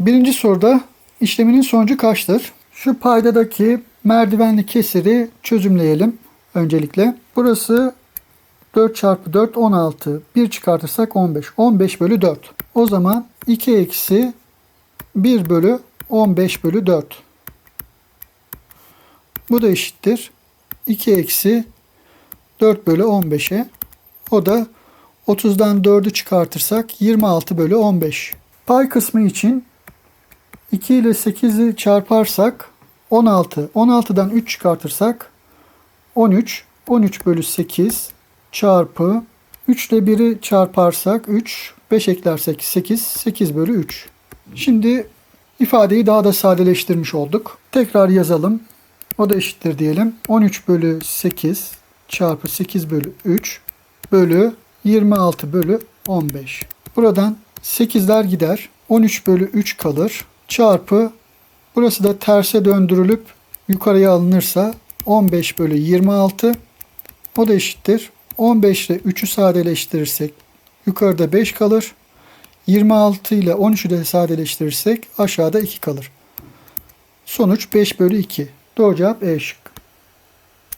Birinci soruda işleminin sonucu kaçtır? Şu paydadaki merdivenli kesiri çözümleyelim öncelikle. Burası 4 çarpı 4 16. 1 çıkartırsak 15. 15 bölü 4. O zaman 2 eksi 1 bölü 15 bölü 4. Bu da eşittir. 2 eksi 4 bölü 15'e. O da 30'dan 4'ü çıkartırsak 26 bölü 15. Pay kısmı için 2 ile 8'i çarparsak 16. 16'dan 3 çıkartırsak 13. 13 bölü 8 çarpı 3 ile 1'i çarparsak 3. 5 eklersek 8. 8 bölü 3. Şimdi ifadeyi daha da sadeleştirmiş olduk. Tekrar yazalım. O da eşittir diyelim. 13 bölü 8 çarpı 8 bölü 3 bölü 26 bölü 15. Buradan 8'ler gider. 13 bölü 3 kalır. Çarpı burası da terse döndürülüp yukarıya alınırsa 15 bölü 26 o da eşittir. 15 ile 3'ü sadeleştirirsek yukarıda 5 kalır. 26 ile 13'ü de sadeleştirirsek aşağıda 2 kalır. Sonuç 5 bölü 2. Doğru cevap E şıkkı.